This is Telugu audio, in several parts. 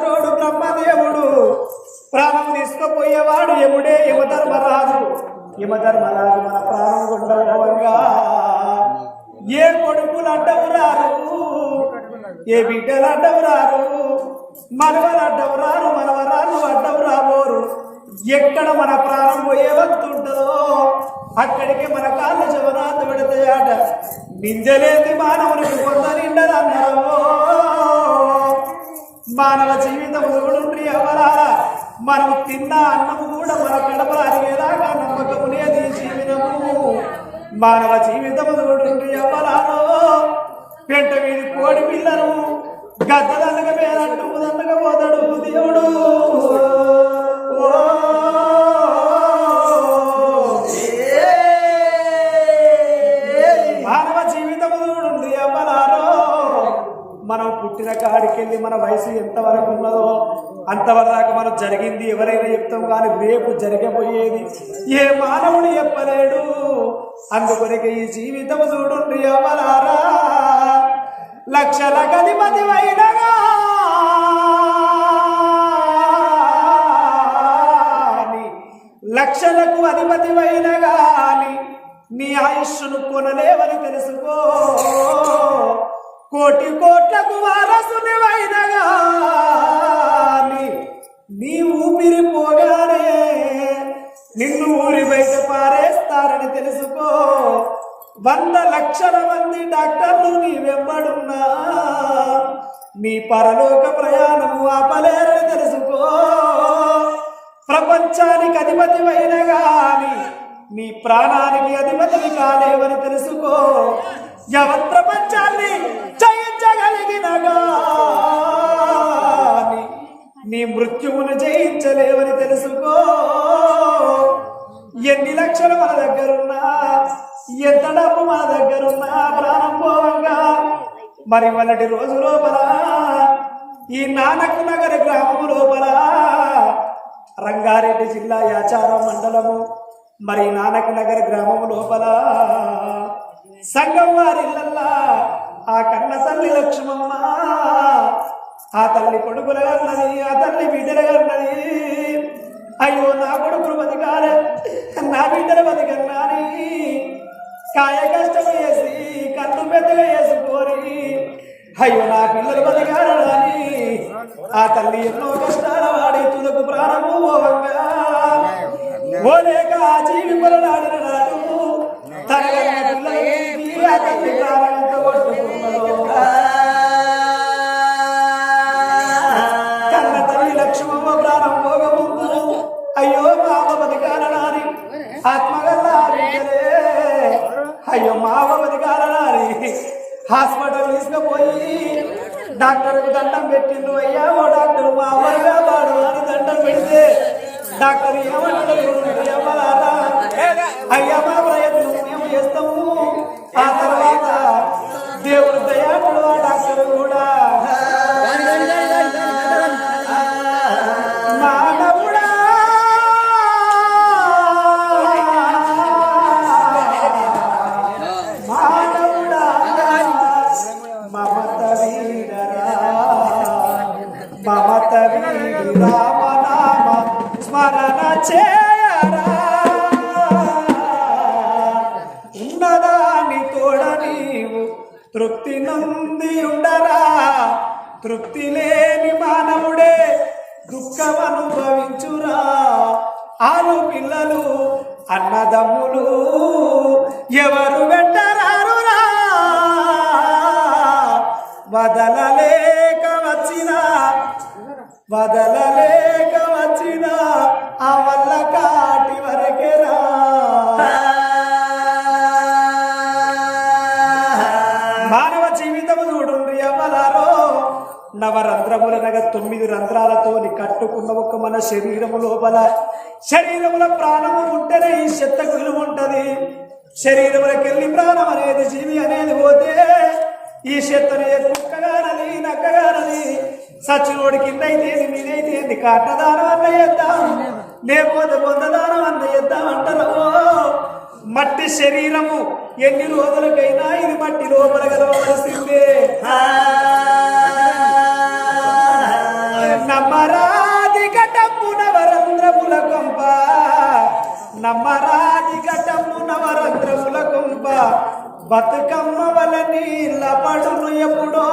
రాత బ్రహ్మదేవుడు. ప్రాణం తీసుకుపోయేవాడు యముడే యమధర్మరాజు. యమధర్మరాజు మన ప్రాణం గుండవంగా ఏ కొడుకులు అడ్డము రారు? ఏ బిడ్డలు అడ్డము రారు? మనవలు అడ్డము రారు మనవరాలు అడ్డము రాబోరు. ఎక్కడ మన ప్రాణం పోయే ఉంటుందో అక్కడికి మన కాళ్ళు జవనాథ పెడతాయట నింజలేని మానవునికి కొంత నిండదన్నారు మానవ జీవితం చూడుండ్రి అవరాలా మనం తిన్న అన్నము కూడా మన కడప అరిగేదాకా నమ్మకము లేదు జీవితము మానవ జీవితం చూడుండ్రి అవరాలో పెంట వీధి కోడి పిల్లలు గద్దదన్నగ పేరంటూ దండగ పోతాడు దేవుడు. పుట్టిన మన వయసు ఎంతవరకు ఉన్నదో అంతవరకు మనం జరిగింది. ఎవరైనా చెప్తాం కానీ రేపు జరగబోయేది ఏ మానవుడు చెప్పలేడు. అందుకొరకు ఈ జీవితం చూడుండి అవ్వలారా లక్షల గదిపతి వైనగా లక్షలకు అధిపతివైన గాని నీ ఆయుష్ను కొనలేవని తెలుసుకో. కోటి కోట్లకు వారసునివైన నీ ఊపిరి పోగానే నిన్ను ఊరి బయట పారేస్తారని తెలుసుకో. వంద లక్షల మంది డాక్టర్లు నీ వెంబడున్నా. నీ పరలోక ప్రయాణము ఆపలేరని తెలుసుకో. ప్రపంచానికి అధిపతివైన కానీ నీ ప్రాణానికి అధిపతిని కాలేవని తెలుసుకో. యవన్ ప్రపంచాన్ని జయించగలిగినగా నీ మృత్యువును జయించలేవని తెలుసుకో. ఎన్ని లక్షలు మన దగ్గరున్నా ఎంత డబ్బు మన దగ్గరున్నా ప్రాణం పోవంగా. మరి మొన్నటి రోజు లోపల ఈ నానక్ నగర్ గ్రామం లోపల రంగారెడ్డి జిల్లా యాచారం మండలము మరి నానక్ నగర్ గ్రామం లోపల సంఘం వారిల్లల్లా ఆ కన్న తల్లి లక్ష్మమ్మ ఆ తల్లి కొడుకులు అన్నది ఆ తల్లి బిడ్డలు అన్నది. అయ్యో నా కొడుకులు బతికాలే నా బిడ్డలు బతికన్నాని. కాయ కష్టం వేసి కన్ను పెద్దగా వేసుకోరి అయ్యో నా పిల్లలు బతికాలని. ఆ తల్లి ఎన్నో కష్టాల వాడి తుదకు ప్రాణము పోవంగా ఓలేక ఆ జీవి పొరలాడిన నాడు తన పిల్లలు కన్న తల్లి లక్ష్మమ్మ ప్రాణం పోగముందు అయ్యో మామ బతికాలనారి ఆత్మగల్లా బిడ్డలే అయ్యో మామ బతికాలనారి హాస్పిటల్ తీసుకుపోయి డాక్టర్కి దండం పెట్టిండు అయ్యా ఓ డాక్టర్ మా అమ్మగా వాడు అని దండం పెడితే డాక్టర్ ఏమంటారు ఎవరారా పాదములు ఎవరు వెంటరారురా? వదలలేక వచ్చిన వదలలేక వచ్చిన ఆ వల్ల కాటి వరకెరా మానవ జీవితము చూడుండ్రి అమలారో. నవరంధ్రములనగా తొమ్మిది రంధ్రాలతో కట్టుకున్న ఒక మన శరీరము లోపల శరీరంలో ప్రాణము ఉంటేనే ఈ చెత్తకు విలువ ఉంటుంది. శరీరంలోకి వెళ్ళి ప్రాణం అనేది జీవి అనేది పోతే ఈ చెత్తని కుక్కగానది నక్కగానది సచ్చినోడి కింద అయితే మీదైతే ఏంది కాటదానం అన్న చేద్దాం. లేకపోతే పొందదానం అన్న చేద్దాం అంటారు. మట్టి శరీరము ఎన్ని రోజులకైనా ఇది మట్టి లోపల నమ్మరాది ఘటమున వరద్రముల కొంప బతుకమ్మ వల నీళ్ళ పడును ఎప్పుడో.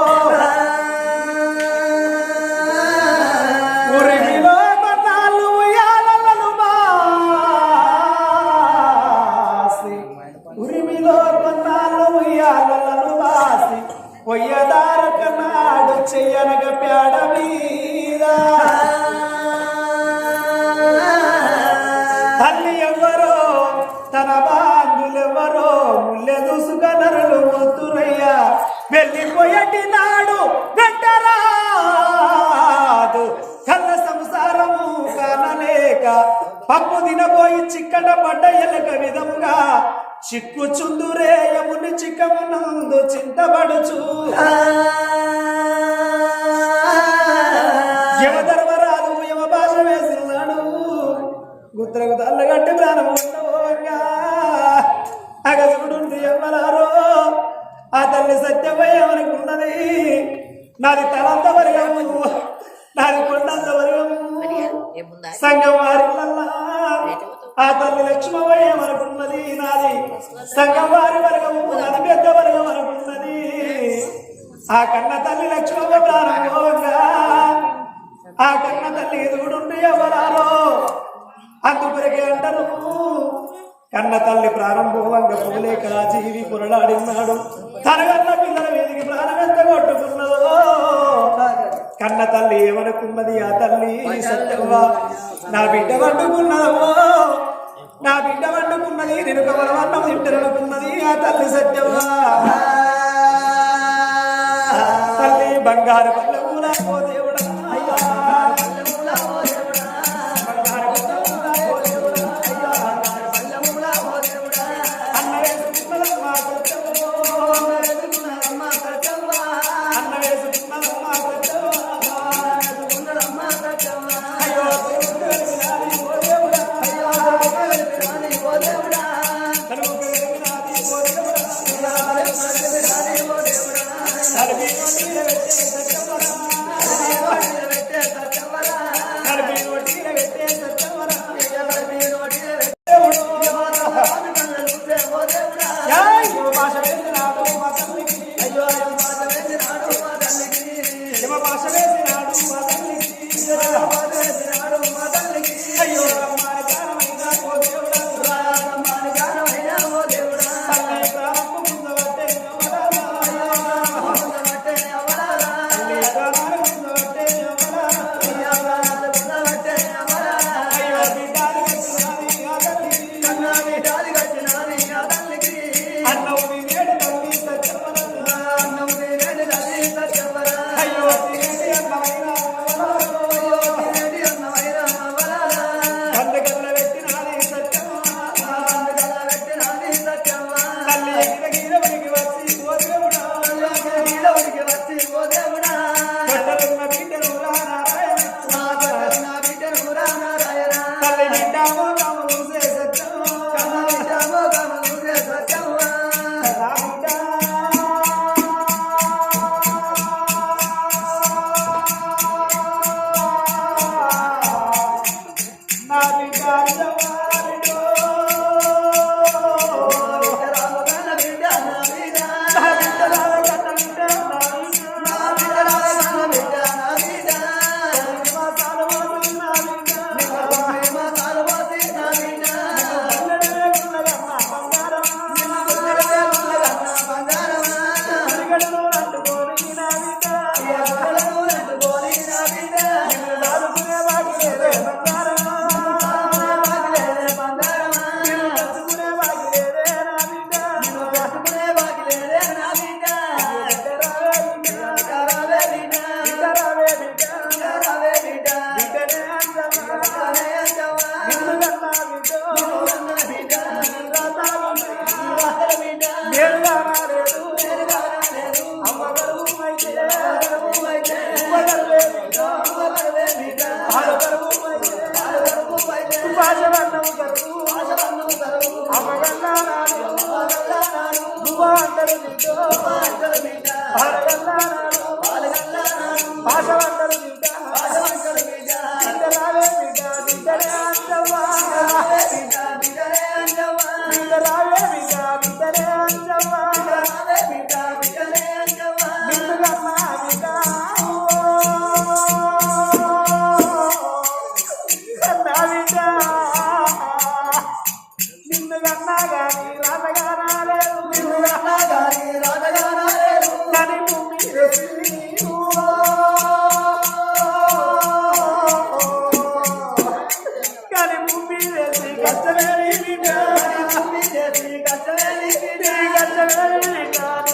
పప్పు తినబోయి చిక్కట పడ్డ ఎలక విధముగా చిక్కు చుందురే యముని చిక్కమునందు చింతబడుచు యమధర్మరాజు యమ భాష వేసినాడు. గుత్రకు తల్లగట్టి ప్రాణం ఉండబోగా. అగసుడు ఎమ్మలారో ఆ తల్లి సత్యమయ్యమనుకున్నది నాది తలంత వర్గము వర్గము సంఘం వారిల్లల్లా. ఆ తల్లి లక్ష్మయ్యమనుకున్నది నాది. సంఘం వారి వర్గము నాది పెద్ద వర్గం అనుకున్నది ఆ కన్న తల్లి లక్ష్మమ్మ ప్రారంభంగా ఆ కన్న తల్లి ఎదుగుడుండి ఎవరాలో అందుకొరకే అంటారు కన్న తల్లి ప్రారంభంగా పులేక జీవి పురలాడినాడు తన కన్న పిల్లల వీధికి ప్రాణం ఎంత కొట్టుకున్నదో కన్న తల్లి ఏమనుకున్నది ఆ తల్లి? సత్యవ్వ నా బిడ్డ వండుకున్నదో నా బిడ్డ వండుకున్నది నేను కమలవన్నం తింటనుకున్నది ఆ తల్లి సత్యవ్వ. తల్లి బంగారు పల్లెమూల భాష కష్టమేని బిడ్డ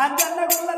I've got no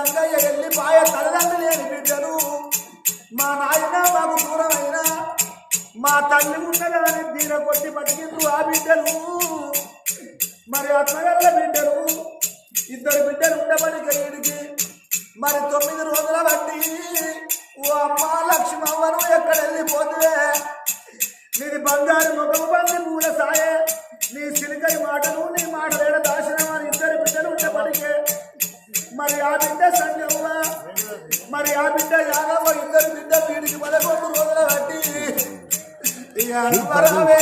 రంగయ్య వెళ్ళి పాయ తల్లిదండ్రులు లేని బిడ్డలు. మా నాయన మాకు దూరమైనా మా తల్లి ఉండగానే దీన కొట్టి బతికిండ్రు ఆ బిడ్డలు. మరి అత్తగల్ల బిడ్డలు ఇద్దరు బిడ్డలు ఉండబడి గడికి మరి తొమ్మిది రోజుల బట్టి ఓ అమ్మ లక్ష్మమ్మను ఎక్కడ వెళ్ళిపోతే? నీది బంగారు నిద్రవే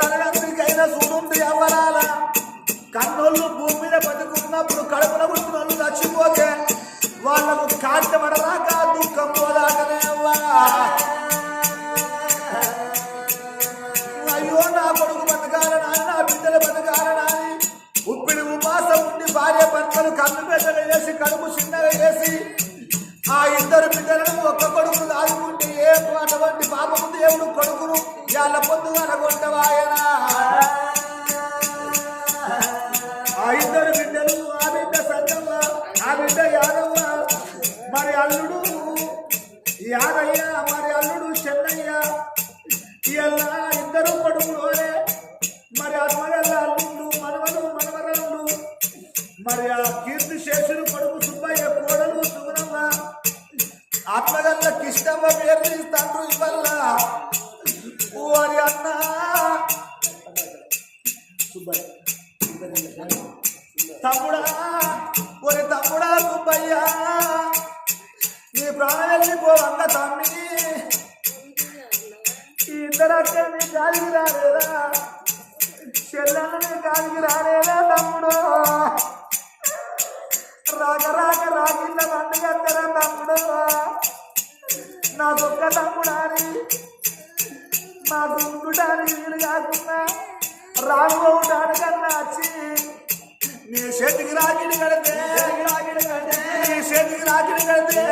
తలగందుకైనా సూడుంది ఎవరాల కన్నోళ్ళు భూమి మీద బతుకున్నప్పుడు కడుపున పుట్టిన వాళ్ళు చచ్చిపోతే వాళ్ళకు కాటపడరాక దుఃఖం పోదాకనే అయ్యో నా కొడుకు బతకాలని నా బిడ్డలు బతకాలని ఉప్పిడి ఉపాసం ఉండి భార్య భర్తలు కన్ను పెద్దలు వేసి కడుపు చిన్నగా వేసి ఆ ఇద్దరు బిడ్డలను ఒక మరి ఆ కీర్తి శేషుడు కొడుకు సుబ్బయ్య కోడలు సుగుణమ్మ. ఆత్మగల్ల కిష్టమ్మ పేరు తండ్రి వల్ల. ఓరి అన్న. సుబ్బయ్య తమ్ముడా ఒరి తమ్ముడా సుబ్బయ్య. నీ ప్రాణం వెళ్ళిపోవంగ తమ్మి. ఈ ఇద్దరు నీ గాలికి రాలేదా? చెల్లెలు నీ గాలికి రాలేదా తమ్ముడు? రాగ రాక రాకింద పండుగ తమ్ముడు నా దొక్క తమ్ముడాని నాకు ఉండుటానికి వీలు కాకుండా రాకపోవటానికన్నా వచ్చి నీ చేతికి రాగిడి కడితే రాగిడి కడితే నీ చేతికి రాగిడి కడితే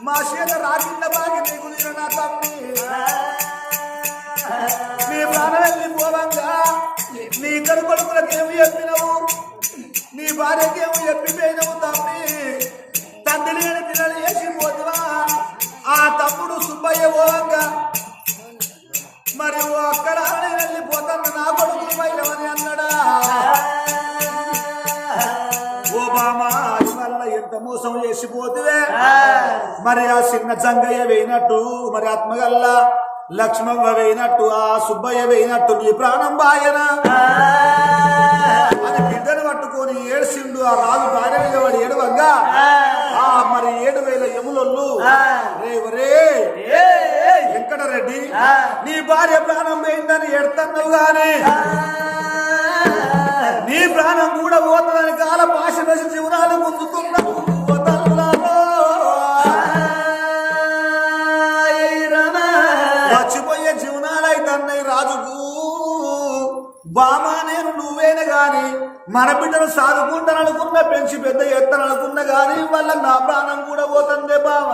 మా చేత రాకింద బాగా నీకు నా తమ్మి నీ ప్రాణం వెళ్ళిపోవంగా నీ ఇద్దరు కొడుకులకు ఏమి చెప్పినవు? నీ భార్యకి ఏమి మరి ఆ చిన్న జంగయ్య వేయినట్టు మరి ఆత్మగల్ల లక్ష్మవ్వ వేయినట్టు ఆ సుబ్బయ్య వేయినట్టు నీ ప్రాణం బాయన. అని బిడ్డను పట్టుకొని ఏడ్చిండు ఆ రాజు భార్య వాడు ఏడవంగా. ఆ మరి ఏడు వేల యములొల్లు. రే వెంకటరెడ్డి నీ భార్య ప్రాణం పోయిందని ఎడతన్నావు గాని నీ ప్రాణం కూడా పోతుందని కాల పాశ వేసి జీవనాలు ముందుతున్నావు బామ నేను నువ్వేనే గాని మన బిడ్డను సాదుకుంటాననుకున్నా పెంచి పెద్ద ఎత్తననుకున్నా గాని వాళ్ళ నా ప్రాణం కూడా పోతుంది బామ